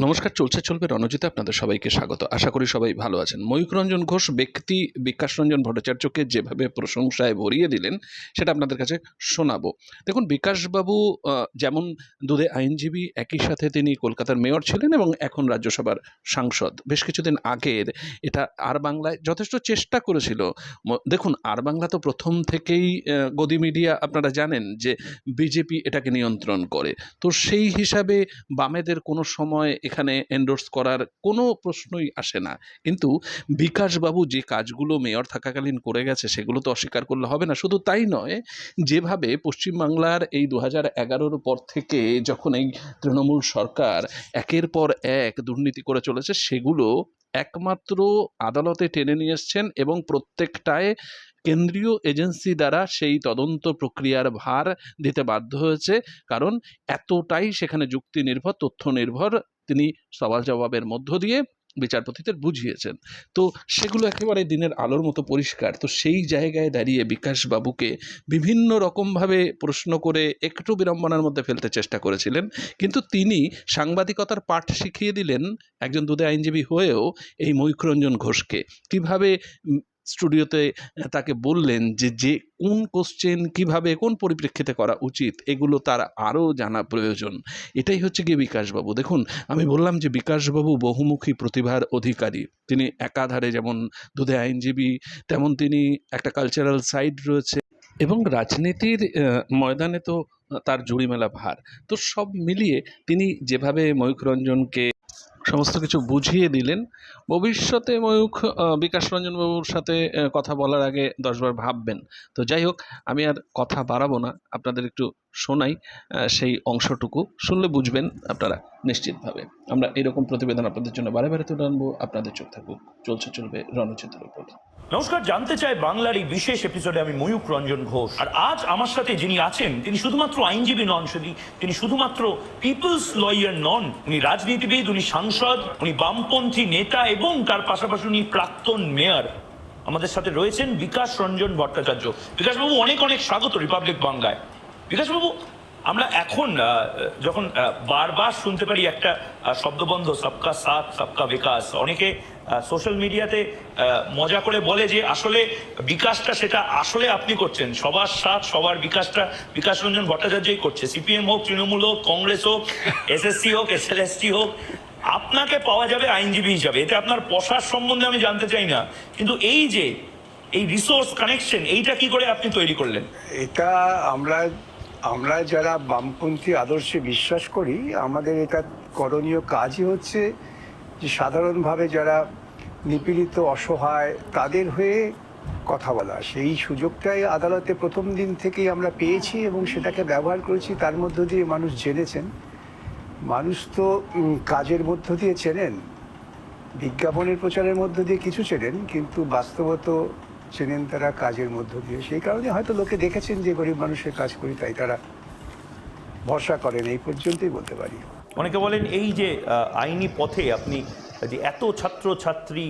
নমস্কার, চলছে, চলবে রণজিতে আপনাদের সবাইকে স্বাগত। আশা করি সবাই ভালো আছেন। ময়ূক রঞ্জন ঘোষ ব্যক্তি বিকাশ রঞ্জন ভট্টাচার্যকে যেভাবে প্রশংসায় ভরিয়ে দিলেন, সেটা আপনাদের কাছে শোনাবো। দেখুন, বিকাশবাবু যেমন দুধে আইনজীবী, একই সাথে তিনি কলকাতার মেয়র ছিলেন এবং এখন রাজ্যসভার সাংসদ। বেশ কিছুদিন আগের এটা আর বাংলায় যথেষ্ট চেষ্টা করেছিল। দেখুন, আর বাংলা তো প্রথম থেকেই গদি মিডিয়া আপনারা জানেন যে বিজেপি এটাকে নিয়ন্ত্রণ করে। তো সেই হিসাবে বামেদের কোনো সময় এখানে এন্ডোর্স করার কোনো প্রশ্নই আসে না। কিন্তু বিকাশবাবু যে কাজগুলো মেয়র থাকাকালীন করে গেছে, সেগুলো তো অস্বীকার করলে হবে না। শুধু তাই নয়, যেভাবে পশ্চিমবাংলার এই দু হাজার এগারোর পর থেকে যখন এই তৃণমূল সরকার একের পর এক দুর্নীতি করে চলেছে, সেগুলো একমাত্র আদালতে টেনে নিয়ে এসছেন এবং প্রত্যেকটায় কেন্দ্রীয় এজেন্সি দ্বারা সেই তদন্ত প্রক্রিয়ার ভার দিতে বাধ্য হয়েছে। কারণ এতটাই সেখানে যুক্তি নির্ভর তথ্য নির্ভর তিনি সওয়াল জবাবের মধ্য দিয়ে বিচারপতিদের বুঝিয়েছেন। তো সেগুলো একেবারে দিনের আলোর মতো পরিষ্কার। তো সেই জায়গায় দাঁড়িয়ে বিকাশ বাবুকে বিভিন্ন রকমভাবে প্রশ্ন করে একটু বিড়ম্বনার মধ্যে ফেলতে চেষ্টা করেছিলেন। কিন্তু তিনি সাংবাদিকতার পাঠ শিখিয়ে দিলেন একজন দুধে আইনজীবী হয়েও এই মৈত্রঞ্জন ঘোষকে। কীভাবে স্টুডিওতে তাকে বললেন যে যে কোন কোশ্চেন কীভাবে, কোন পরিপ্রেক্ষিতে করা উচিত, এগুলো তার আরও জানা প্রয়োজন। এটাই হচ্ছে গিয়ে বিকাশবাবু। দেখুন, আমি বললাম যে, বিকাশবাবু বহুমুখী প্রতিভার অধিকারী। তিনি একাধারে যেমন দুধে আইনজীবী, তেমন তিনি একটা কালচারাল সাইড রয়েছে। এবং রাজনীতির ময়দানে তো তার জুড়িমেলা ভার। তো সব মিলিয়ে তিনি যেভাবে ময়ূখ রঞ্জনকে সমস্ত কিছু বুঝিয়ে দিলেন। ভবিষ্যতে ময়ূখ বিকাশ রঞ্জন বাবুর সাথে কথা বলার আগে দশবার ভাববেন। তো যাই হোক, আমি আর কথা বাড়াবো না। আপনাদের একটু শোনাই সেই অংশটুকু শুনলে বুঝবেন আপনারা নিশ্চিতভাবে। আমরা এরকম প্রতিবেদন আপনাদের জন্য বারে বারে তুলে আনব, আপনাদের চোখ থাকুক, চলছে, চলবে রণচিত্রের উপর নমস্কার, জানতে চাই বাংলার এই বিশেষ এপিসোডে আমি ময়ূক রঞ্জন ঘোষ। আর আজ আমার সাথে যিনি আছেন, তিনি শুধুমাত্র আইনজীবী নন, শুধু, তিনি শুধুমাত্র পিপলস লয়ার নন, উনি রাজনীতিবিদ, উনি সাংসদ, উনি বামপন্থী নেতা এবং তার পাশাপাশি উনি প্রাক্তন মেয়র আমাদের সাথে রয়েছেন বিকাশ রঞ্জন ভট্টাচার্য। বিকাশবাবু, অনেক অনেক স্বাগত রিপাবলিক বাংলায় বিকাশবাবু, আমরা এখন যখন বারবার শুনতে পারি একটা শব্দবন্ধ, সবকা সাথ, সবকা বিকাশ, অনেকে সোশ্যাল মিডিয়াতে মজা করে বলে যে আসলে বিকাশটা সেটা আসলে আপনি করছেন, সবার সাথ, সবার বিকাশটা বিকাশ রঞ্জন ভট্টাচার্যই করছে সিপিএম হোক, তৃণমূল হোক, কংগ্রেস হোক এসএসসি হোক এসএলএসটি হোক, আপনাকে পাওয়া যাবে আইনজীবী হিসাবে এটা আপনার পশার সম্বন্ধে আমি জানতে চাই না, কিন্তু এই যে, এই রিসোর্স কানেকশন এইটা কি করে আপনি তৈরি করলেন? এটা আমরা আমরা যারা বামপন্থী আদর্শে বিশ্বাস করি, আমাদের এটা করণীয় কাজই হচ্ছে যে সাধারণভাবে যারা নিপীড়িত, অসহায়, তাদের হয়ে কথা বলা। সেই সুযোগটাই আদালতে প্রথম দিন থেকেই আমরা পেয়েছি এবং সেটাকে ব্যবহার করেছি। তার মধ্য দিয়ে মানুষ জেনেছেন। মানুষ তো কাজের মধ্য দিয়ে চেনেন। বিজ্ঞাপনের প্রচারের মধ্য দিয়ে কিছু চেনেন, কিন্তু বাস্তবত চেনেন তারা কাজের মধ্য দিয়ে। সেই কারণে হয়তো লোকে দেখেছেন যে গরিব মানুষের কাজ করি, তাই তারা ভরসা করেন, এই পর্যন্তই বলতে পারি। অনেকে বলেন এই যে আইনি পথে আপনি যে এত ছাত্র ছাত্রী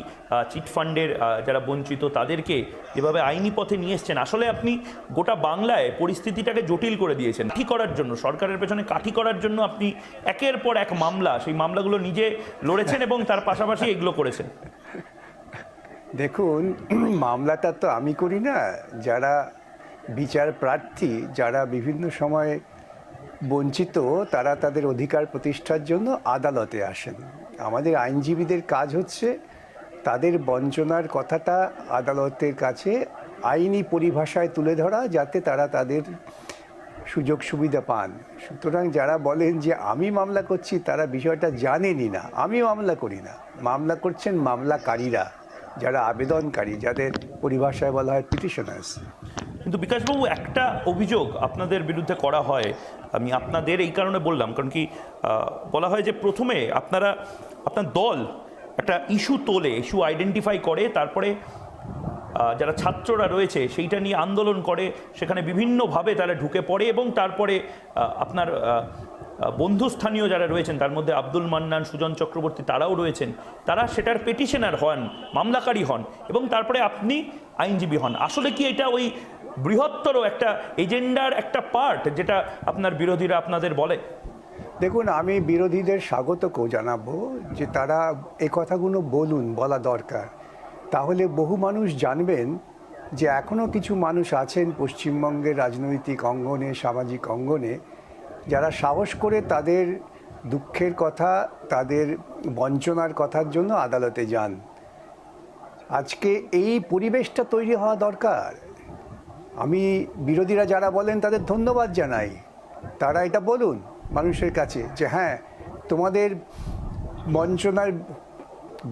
চিটফান্ডের যারা বঞ্চিত, তাদেরকে যেভাবে আইনি পথে নিয়ে এসছেন, আসলে আপনি গোটা বাংলায় পরিস্থিতিটাকে জটিল করে দিয়েছেন। কাঠি করার জন্য, সরকারের পেছনে কাঠি করার জন্য আপনি একের পর এক মামলা, সেই মামলাগুলো নিজে লড়েছেন এবং তার পাশাপাশি এগুলো করেছেন। দেখুন, মামলাটা তো আমি করি না। যারা বিচার প্রার্থী, যারা বিভিন্ন সময়ে বঞ্চিত, তারা তাদের অধিকার প্রতিষ্ঠার জন্য আদালতে আসেন। আমাদের আইনজীবীদের কাজ হচ্ছে তাদের বঞ্চনার কথাটা আদালতের কাছে আইনি পরিভাষায় তুলে ধরা, যাতে তারা তাদের সুযোগ সুবিধা পান। সুতরাং যারা বলেন যে, আমি মামলা করছি, তারা বিষয়টা জানেনই না। আমি মামলা করি না। মামলা করছেন মামলাকারীরা। যারা আবেদনকারী, যাদের পরিভাষায় বলা হয় পিটিশনার্স কিন্তু বিকাশবাবু, একটা অভিযোগ আপনাদের বিরুদ্ধে করা হয়। আমি আপনাদের এই কারণে বললাম, কারণ কি বলা হয় যে প্রথমে আপনারা, আপনার দল একটা ইস্যু তোলে, ইস্যু আইডেন্টিফাই করে, তারপরে যারা ছাত্ররা রয়েছে, সেইটা নিয়ে আন্দোলন করে, সেখানে বিভিন্নভাবে তারা ঢুকে পড়ে এবং তারপরে আপনার বন্ধুস্থানীয় যারা রয়েছেন, তার মধ্যে আব্দুল মান্নান, সুজন চক্রবর্তী তারাও রয়েছেন। তারা সেটার পেটিশনার হন, মামলাকারী হন এবং তারপরে আপনি আইনজীবী হন। আসলে কি এটা ওই বৃহত্তর একটা এজেন্ডার একটা পার্ট যেটা আপনার বিরোধীরা আপনাদের বলে? দেখুন, আমি বিরোধীদের স্বাগতকেও জানাব যে তারা এ কথাগুলো বলুন, বলা দরকার। তাহলে বহু মানুষ জানবেন যে এখনও কিছু মানুষ আছেন পশ্চিমবঙ্গের রাজনৈতিক অঙ্গনে, সামাজিক অঙ্গনে যারা সাহস করে তাদের দুঃখের কথা, তাদের বঞ্চনার কথার জন্য আদালতে যান। আজকে এই পরিবেশটা তৈরি হওয়া দরকার। আমি বিরোধীরা যারা বলেন তাদের ধন্যবাদ জানাই। তারা এটা বলুন মানুষের কাছে যে হ্যাঁ তোমাদের বঞ্চনার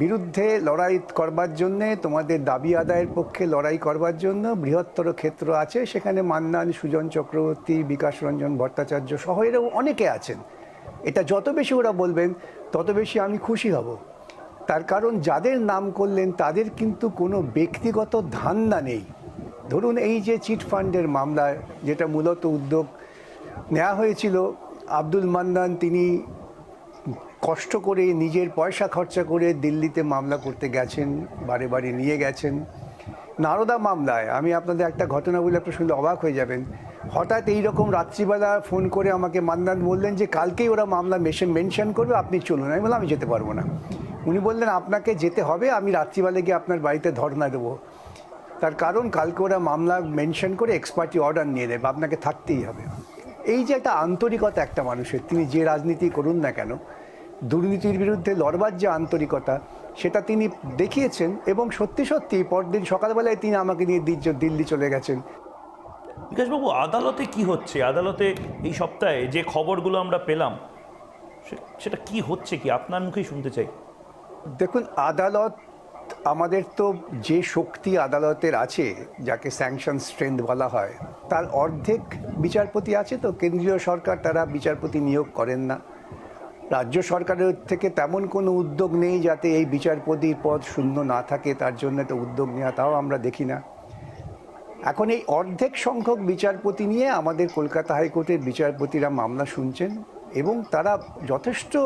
বিরুদ্ধে লড়াই করবার জন্যে, তোমাদের দাবি আদায়ের পক্ষে লড়াই করবার জন্য বৃহত্তর ক্ষেত্র আছে। সেখানে মান্নান, সুজন চক্রবর্তী, বিকাশ রঞ্জন ভট্টাচার্য সহ এরাও অনেকে আছেন। এটা যত বেশি ওরা বলবেন, তত বেশি আমি খুশি হব। তার কারণ যাদের নাম করলেন, তাদের কিন্তু কোনো ব্যক্তিগত ধান্দা নেই। ধরুন এই যে চিট ফান্ডের মামলা যেটা মূলত উদ্যোগ নেওয়া হয়েছিল, আব্দুল মান্নান তিনি কষ্ট করে নিজের পয়সা খরচা করে দিল্লিতে মামলা করতে গেছেন, বারে বারে নিয়ে গেছেন। নারদা মামলায়, আমি আপনাদের একটা ঘটনা বলে আপনি শুনলে অবাক হয়ে যাবেন। হঠাৎ এই রকম রাত্রিবেলা ফোন করে আমাকে মান্দান বললেন যে, কালকেই ওরা মামলা মেশন মেনশন করবে, আপনি চলুন। আমি বললাম, আমি যেতে পারব না। উনি বললেন, আপনাকে যেতে হবে, আমি রাত্রিবেলা গিয়ে আপনার বাড়িতে ধর্না দেবো। তার কারণ, কালকে ওরা মামলা মেনশন করে এক্সপার্টি অর্ডার নিয়ে নেবে, আপনাকে থাকতেই হবে। এই যে একটা আন্তরিকতা একটা মানুষের, তিনি যে রাজনীতি করুন না কেন দুর্নীতির বিরুদ্ধে লড়বার যে আন্তরিকতা সেটা তিনি দেখিয়েছেন এবং সত্যি সত্যি পরদিন সকালবেলায় তিনি আমাকে নিয়ে দিল্লি- চলে গেছেন। বিকাশবাবু আদালতে কি হচ্ছে? আদালতে এই সপ্তাহে যে খবরগুলো আমরা পেলাম সে- সেটা কি হচ্ছে কি? আপনার মুখেই শুনতে চাই। দেখুন আদালত আমাদের তো যে শক্তি আদালতের আছে যাকে স্যাংশন স্ট্রেংথ বলা হয় তার অর্ধেক বিচারপতি আছে তো কেন্দ্রীয় সরকার তারা বিচারপতি নিয়োগ করেন না। রাজ্য সরকারের থেকে তেমন কোনো উদ্যোগ নেই যাতে এই বিচারপতির পদ শূন্য না থাকে, তার জন্য তো উদ্যোগ নেওয়া তাও আমরা দেখি না। এখন এই অর্ধেক সংখ্যক বিচারপতি নিয়ে আমাদের কলকাতা হাইকোর্টের বিচারপতিরা মামলা শুনছেন এবং তারা যথেষ্ট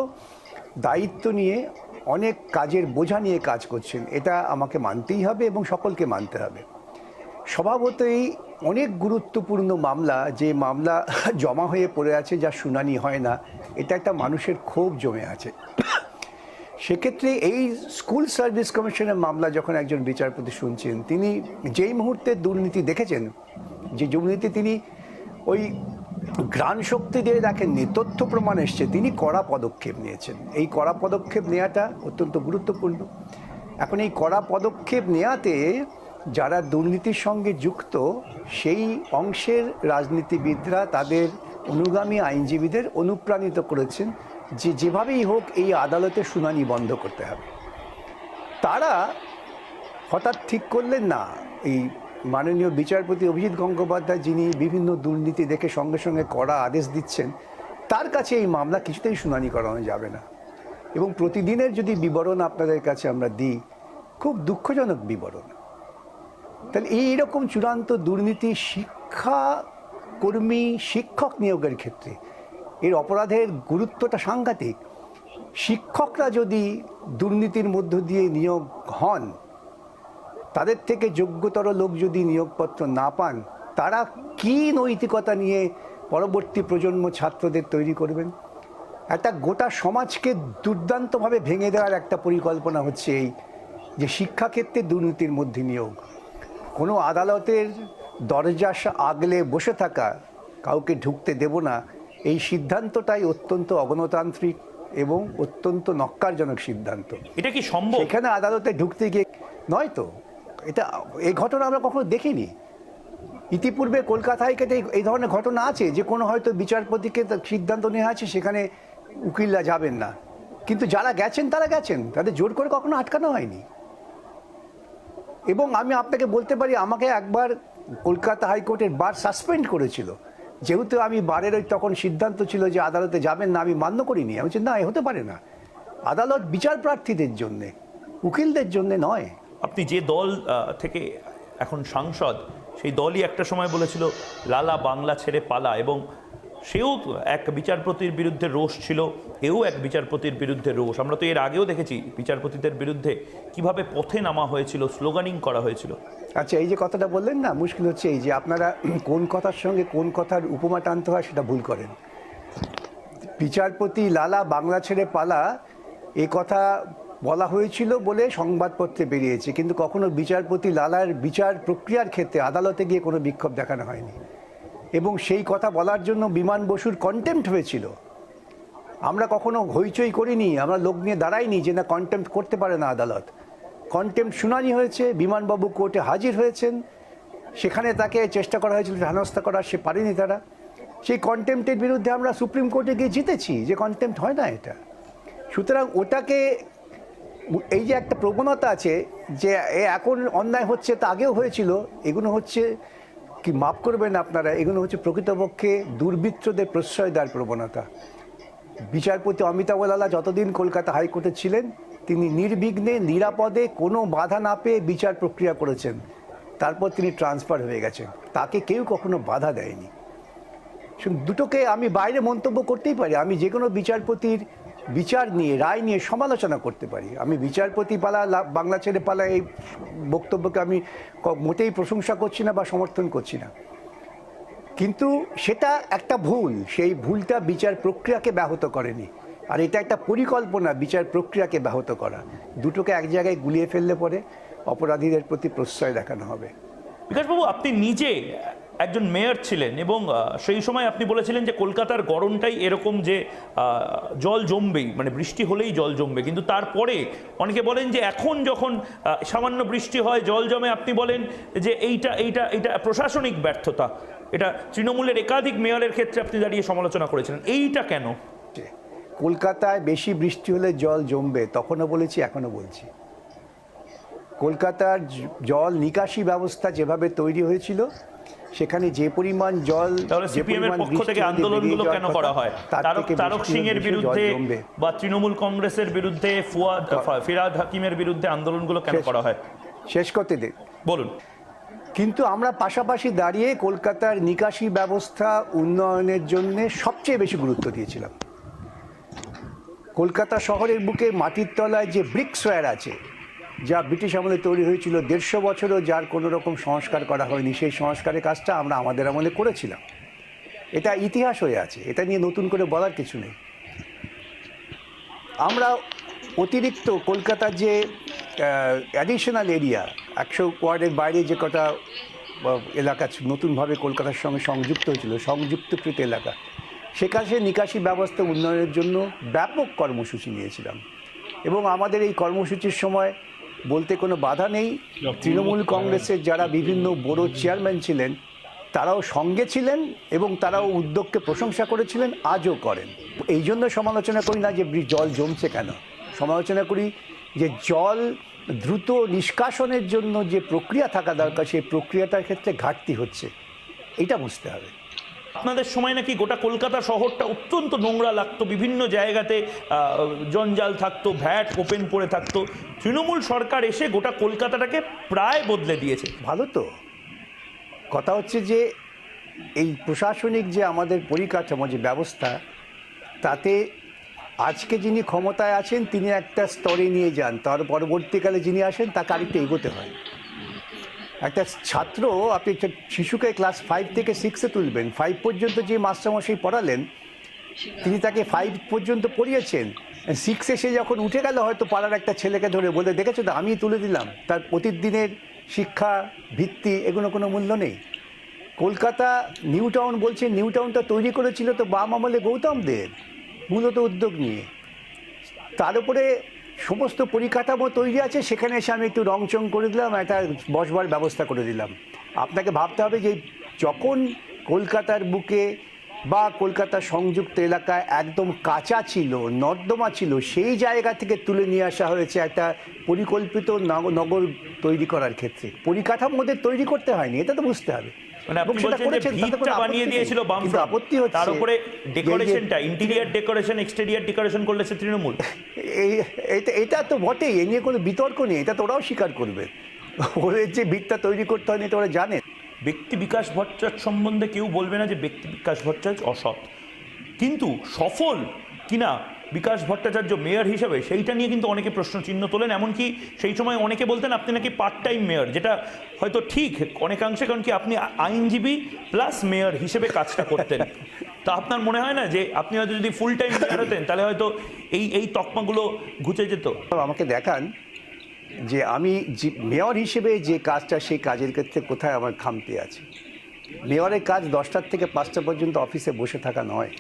দায়িত্ব নিয়ে অনেক কাজের বোঝা নিয়ে কাজ করছেন। এটা আমাকে মানতেই হবে এবং সকলকে মানতে হবে। স্বভাবতই অনেক গুরুত্বপূর্ণ মামলা, যে মামলা জমা হয়ে পড়ে আছে যা শুনানি হয় না, এটা একটা মানুষের ক্ষোভ জমে আছে। সেক্ষেত্রে এই স্কুল সার্ভিস কমিশনের মামলা যখন একজন বিচারপতি শুনছেন, তিনি যেই মুহূর্তে দুর্নীতি দেখেছেন, যে দুর্নীতি তিনি ওই ঘ্রাণ শক্তি দিয়ে দেখেননি তথ্য প্রমাণ এসছে, তিনি কড়া পদক্ষেপ নিয়েছেন। এই কড়া পদক্ষেপ নেওয়াটা অত্যন্ত গুরুত্বপূর্ণ। এখন এই কড়া পদক্ষেপ নেওয়াতে যারা দুর্নীতির সঙ্গে যুক্ত, সেই অংশের রাজনীতিবিদরা তাদের অনুগামী আইনজীবীদের অনুপ্রাণিত করেছেন যে যেভাবেই হোক এই আদালতে শুনানি বন্ধ করতে হবে। তারা হঠাৎ ঠিক করলেন না। এই মাননীয় বিচারপতি অভিজিৎ গঙ্গোপাধ্যায় যিনি বিভিন্ন দুর্নীতি দেখে সঙ্গে সঙ্গে কড়া আদেশ দিচ্ছেন, তার কাছে এই মামলা কিছুতেই শুনানি করানো যাবে না। এবং প্রতিদিনের যদি বিবরণ আপনাদের কাছে আমরা দিই, খুব দুঃখজনক বিবরণ। তাহলে এইরকম চূড়ান্ত দুর্নীতি শিক্ষা কর্মী শিক্ষক নিয়োগের ক্ষেত্রে এর অপরাধের গুরুত্বটা সাংঘাতিক। শিক্ষকরা যদি দুর্নীতির মধ্য দিয়ে নিয়োগ হন, তাদের থেকে যোগ্যতর লোক যদি নিয়োগপত্র না পান, তারা কি নৈতিকতা নিয়ে পরবর্তী প্রজন্ম ছাত্রদের তৈরি করবেন? একটা গোটা সমাজকে দুর্দান্তভাবে ভেঙে দেওয়ার একটা পরিকল্পনা হচ্ছে এই যে শিক্ষাক্ষেত্রে দুর্নীতির মধ্যে নিয়োগ। কোনো আদালতের দরজা আগলে বসে থাকা কাউকে ঢুকতে দেব না এই সিদ্ধান্তটাই অত্যন্ত অগণতান্ত্রিক এবং অত্যন্ত নক্কারজনক সিদ্ধান্ত। এটা কি সম্ভব? এখানে আদালতে ঢুকতে গিয়ে নয় তো এটা এই ঘটনা আমরা কখনো দেখিনি। ইতিপূর্বে কলকাতায় কেটে এই- ধরনের ঘটনা আছে যে কোনো হয়তো বিচারপতিকে সিদ্ধান্ত নেওয়া আছে সেখানে উকিলরা যাবেন না। কিন্তু যারা গেছেন তারা গেছেন তাদের জোর করে কখনো আটকানো হয়নি। এবং আমি আপনাকে বলতে পারি, আমাকে একবার কলকাতা হাইকোর্টের বার সাসপেন্ড করেছিল। যেহেতু আমি বারের ওই তখন সিদ্ধান্ত ছিল যে আদালতে যাবেন না, আমি মান্য করিনি। আমি বলছি, না, এ হতে পারে না। আদালত বিচার প্রার্থীদের জন্যে, উকিলদের জন্যে নয়। আপনি যে দল থেকে এখন সাংসদ, সেই দলই একটা সময় বলেছিল, লালা বাংলা ছেড়ে পালা এবং সেও এক বিচারপতির বিরুদ্ধে রোষ ছিল, এও এক বিচারপতির বিরুদ্ধে রোষ। আমরা তো এর আগেও দেখেছি বিচারপতিদের বিরুদ্ধে কীভাবে পথে নামা হয়েছিল, স্লোগানিং করা হয়েছিল। আচ্ছা এই যে কথাটা বললেন না, মুশকিল হচ্ছে এই যে আপনারা কোন কথার সঙ্গে কোন কথার উপমা টানতে হয় সেটা ভুল করেন। বিচারপতি লালা বাংলা ছেড়ে পালা, এ কথা বলা হয়েছিল বলে সংবাদপত্রে বেরিয়েছে, কিন্তু কখনো বিচারপতি লালার বিচার প্রক্রিয়ার ক্ষেত্রে আদালতে গিয়ে কোনো বিক্ষোভ দেখানো হয়নি। এবং সেই কথা বলার জন্য বিমান বসুর কন্টেম্পট হয়েছিল। আমরা কখনো হইচই করিনি, আমরা লোক নিয়ে দাঁড়াইনি যে না কন্টেম্পট করতে পারে না আদালত। কন্টেম্পট শুনানি হয়েছে, বিমানবাবু কোর্টে হাজির হয়েছেন। সেখানে তাকে চেষ্টা করা হয়েছিল, হেনস্থা করার সে পারেনি তারা। সেই কন্টেম্পটের বিরুদ্ধে আমরা সুপ্রিম কোর্টে গিয়ে জিতেছি, যে কন্টেম্পট হয় না এটা। সুতরাং ওটাকে, এই যে একটা প্রবণতা আছে যে এখন অন্যায় হচ্ছে তা আগেও হয়েছিল, এগুলো হচ্ছে কি মাফ করবেন আপনারা? এগুলো হচ্ছে প্রকৃতপক্ষে দুর্বৃত্তদের প্রশ্রয় দেওয়ার প্রবণতা। বিচারপতি অমিতাভ লালা যতদিন কলকাতা হাইকোর্টে ছিলেন, তিনি নির্বিঘ্নে, নিরাপদে কোনো বাধা না পেয়ে বিচার প্রক্রিয়া করেছেন। তারপর তিনি ট্রান্সফার হয়ে গেছেন। তাকে কেউ কখনো বাধা দেয়নি। দুটোকে আমি বাইরে মন্তব্য করতেই পারি। আমি যে কোনো বিচারপতির বিচার নিয়ে, রায় নিয়ে সমালোচনা করতে পারি। আমি বিচারপতি পালা বাংলা ছেড়ে পালা এই বক্তব্যকে আমি মোটেই প্রশংসা করছি না বা সমর্থন করছি না। কিন্তু সেটা একটা ভুল। সেই ভুলটা বিচার প্রক্রিয়াকে ব্যাহত করেনি। আর এটা একটা পরিকল্পনা বিচার প্রক্রিয়াকে ব্যাহত করা। দুটোকে এক জায়গায় গুলিয়ে ফেললে পরে অপরাধীদের প্রতি প্রশ্রয় দেখানো হবে। বিকাশবাবু, আপনি নিজে একজন মেয়র ছিলেন এবং সেই সময় আপনি বলেছিলেন যে কলকাতার গরমটাই এরকম যে জল জমবেই মানে বৃষ্টি হলেই জল জমবে। কিন্তু তারপরে অনেকে বলেন যে এখন যখন সামান্য বৃষ্টি হয়, জল জমে, আপনি বলেন যে এইটা এইটা এটা প্রশাসনিক ব্যর্থতা। এটা তৃণমূলের একাধিক মেয়রের ক্ষেত্রে আপনি দাঁড়িয়ে সমালোচনা করেছিলেন। এইটা কেন? কলকাতায় বেশি বৃষ্টি হলে জল জমবে, তখনও বলেছি, এখনও বলছি। কলকাতার জল নিকাশি ব্যবস্থা যেভাবে তৈরি হয়েছিল সেখানে যে পরিমাণ জল তাহলে সিপিএম এর পক্ষ থেকে আন্দোলনগুলো কেন করা হয়? তারক তারক সিং এর বিরুদ্ধে বা তৃণমূল কংগ্রেসের বিরুদ্ধে ফুয়াদ ফিরাদ হাকিমের বিরুদ্ধে আন্দোলনগুলো কেন শেষ- করা হয়? শেষ করতে দিন বলুন। কিন্তু আমরা পাশাপাশি দাঁড়িয়ে কলকাতার নিকাশি ব্যবস্থা উন্নয়নের জন্য সবচেয়ে বেশি গুরুত্ব দিয়েছিলাম। কলকাতা শহরের বুকে মাটির তলায় যে ব্রিক্সওয়্যার আছে যা ব্রিটিশ আমলে তৈরি হয়েছিল দেড়শো বছরও যার কোনো রকম সংস্কার করা হয়নি, সেই সংস্কারের কাজটা আমরা আমাদের আমলে করেছিলাম। এটা ইতিহাস হয়ে আছে, এটা নিয়ে নতুন করে বলার কিছু নেই। আমরা অতিরিক্ত কলকাতার যে অ্যাডিশনাল এরিয়া একশো ওয়ার্ডের বাইরে যে কটা এলাকা নতুনভাবে কলকাতার সঙ্গে সংযুক্ত হয়েছিল, সংযুক্তকৃত এলাকা, সেখানে নিকাশি ব্যবস্থা উন্নয়নের জন্য ব্যাপক কর্মসূচি নিয়েছিলাম। এবং আমাদের এই কর্মসূচির সময় বলতে কোনো বাধা নেই। তৃণমূল কংগ্রেসের যারা বিভিন্ন বড় চেয়ারম্যান ছিলেন, তারাও সঙ্গে ছিলেন এবং তারাও উদ্যোগকে প্রশংসা করেছিলেন, আজও করেন। এই জন্য সমালোচনা করি না যে জল জমছে কেন। সমালোচনা করি যে জল দ্রুত নিষ্কাশনের জন্য যে প্রক্রিয়া থাকা দরকার, সেই প্রক্রিয়াটার ক্ষেত্রে ঘাটতি হচ্ছে। এটা বুঝতে হবে। আপনাদের সময় নাকি গোটা কলকাতা শহরটা অত্যন্ত নোংরা লাগতো, বিভিন্ন জায়গাতে জঞ্জাল থাকতো, ভ্যাট ওপেন পড়ে থাকতো। তৃণমূল সরকার এসে গোটা কলকাতাটাকে প্রায় বদলে দিয়েছে। ভালো তো। কথা হচ্ছে যে, এই প্রশাসনিক যে আমাদের পরিকাঠামো, যে ব্যবস্থা, তাতে আজকে যিনি ক্ষমতায় আছেন, তিনি একটা স্তরে নিয়ে যান। তার পরবর্তীকালে যিনি আসেন, তাকে আরেকটু এগোতে হয়। একটা ছাত্র, আপনি শিশুকে ক্লাস ফাইভ থেকে সিক্সে তুলবেন ফাইভ পর্যন্ত যে মাস্টারমশাই পড়ালেন, তিনি তাকে ফাইভ পর্যন্ত পড়িয়েছেন সিক্সে সে যখন উঠে গেল, হয়তো পাড়ার একটা ছেলেকে ধরে বলে দেখেছ তো আমি তুলে দিলাম, তার প্রতিদিনের শিক্ষা, ভিত্তি এগুলো কোনো মূল্য নেই। কলকাতা নিউ টাউন বলছে নিউ টাউনটা তৈরি করেছিল তো বাম আমলে গৌতমদের মূলত উদ্যোগ নিয়ে। তার উপরে সমস্ত পরিকাঠামো তৈরি আছে, সেখানে এসে আমি একটু রংচং করে দিলাম একটা বসবার ব্যবস্থা করে দিলাম। আপনাকে ভাবতে হবে যে যখন কলকাতার বুকে বা কলকাতার সংযুক্ত এলাকায় একদম কাঁচা ছিল, নর্দমা ছিল, সেই জায়গা থেকে তুলে নিয়ে আসা হয়েছে একটা পরিকল্পিত নগ- নগর তৈরি করার ক্ষেত্রে। পরিকাঠামো তৈরি করতে হয়নি, এটা তো বুঝতে হবে। মানে আপনি বলছেন যে করেছেন, তাতে কোনো ভিতটা বানিয়ে দিয়েছিল আপত্তি হচ্ছে তার উপরে ডেকোরেশনটা interior decoration exterior decoration Trinamool. এই এটা তো বটেই এ নিয়ে কোনো বিতর্ক নেই এটা তো ওরাও স্বীকার করবে। ওদের যে ভিতটা তৈরি করতে এটা ওরা জানে। ব্যক্তি বিকাশ ভট্টাচার্য সম্বন্ধে কেউ বলবে না যে ব্যক্তি বিকাশ ভট্টাচার্য অসৎ। কিন্তু সফল কিনা বিকাশ ভট্টাচার্য মেয়র হিসেবে, সেইটা নিয়ে কিন্তু অনেকে প্রশ্ন চিহ্ন তোলেন, এমনকি সেই সময় অনেকে বলতেন আপনি নাকি পার্ট টাইম মেয়র যেটা হয়তো ঠিক, অনেকাংশে কারণ কি আপনি আইনজীবী প্লাস মেয়র হিসেবে কাজটা করতেন। তা আপনার মনে হয় না যে আপনি হয়তো যদি ফুল টাইম মেয়র হতেন, তাহলে হয়তো এই এই তকমাগুলো ঘুচে যেত? আমাকে দেখান যে আমি যে- মেয়র হিসেবে যে কাজটা, সেই কাজের ক্ষেত্রে কোথায় আমার খামতি আছে। মেয়রের কাজ দশটার থেকে পাঁচটা পর্যন্ত অফিসে বসে থাকা নয়।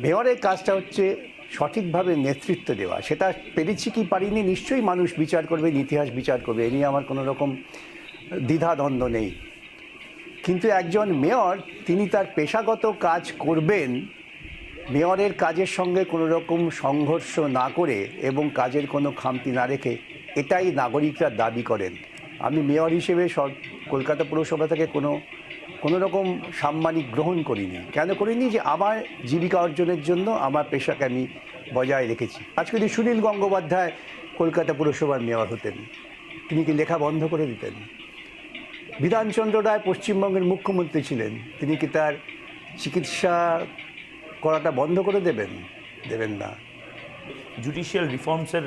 মেয়রের কাজটা হচ্ছে সঠিকভাবে নেতৃত্ব দেওয়া। সেটা পেরেছি কি পারিনি, নিশ্চয়ই মানুষ বিচার করবে, ইতিহাস বিচার করবে, এ নিয়ে আমার কোনো রকম দ্বিধাদ্বন্দ্ব নেই। কিন্তু একজন মেয়র, তিনি তার পেশাগত কাজ করবেন, মেয়রের কাজের সঙ্গে কোনো রকম সংঘর্ষ না করে এবং কাজের কোনো খামতি না রেখে এটাই নাগরিকরা দাবি করেন। আমি মেয়র হিসেবে কলকাতা পুরসভা থেকে কোনো কোনো রকম সাম্মানিক গ্রহণ করিনি। কেন করিনি? যে আমার জীবিকা অর্জনের জন্য আমার পেশাকে আমি বজায় রেখেছি। আজকে যদি সুনীল গঙ্গোপাধ্যায় কলকাতা পুরসভার মেয়র হতেন, তিনি কি লেখা বন্ধ করে দিতেন? বিধানচন্দ্র রায় পশ্চিমবঙ্গের মুখ্যমন্ত্রী ছিলেন, তিনি কি তার চিকিৎসা করাটা বন্ধ করে দেবেন? দেবেন না। জুডিশিয়াল রিফর্মসের